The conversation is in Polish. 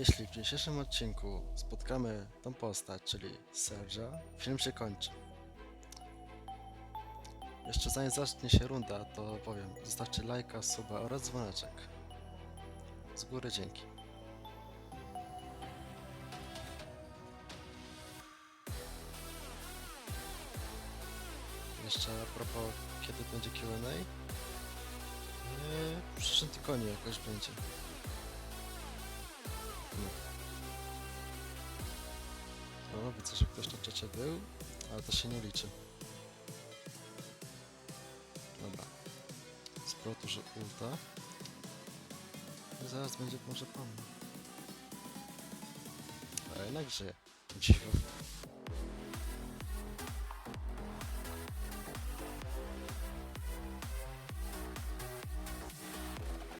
jeśli w dzisiejszym odcinku spotkamy tą postać, czyli Serge'a, film się kończy. Jeszcze zanim zacznie się runda, to powiem, zostawcie lajka, suba oraz dzwoneczek. Z góry dzięki. Jeszcze a propos, kiedy będzie Q&A? Eee, W przyszłym tygodniu jakoś będzie. O, widzę, że ktoś na czacie był, ale to się nie liczy. Dobra. Sprawdź że ulta. I zaraz będzie może pan. A jednak żyje. Dziwo.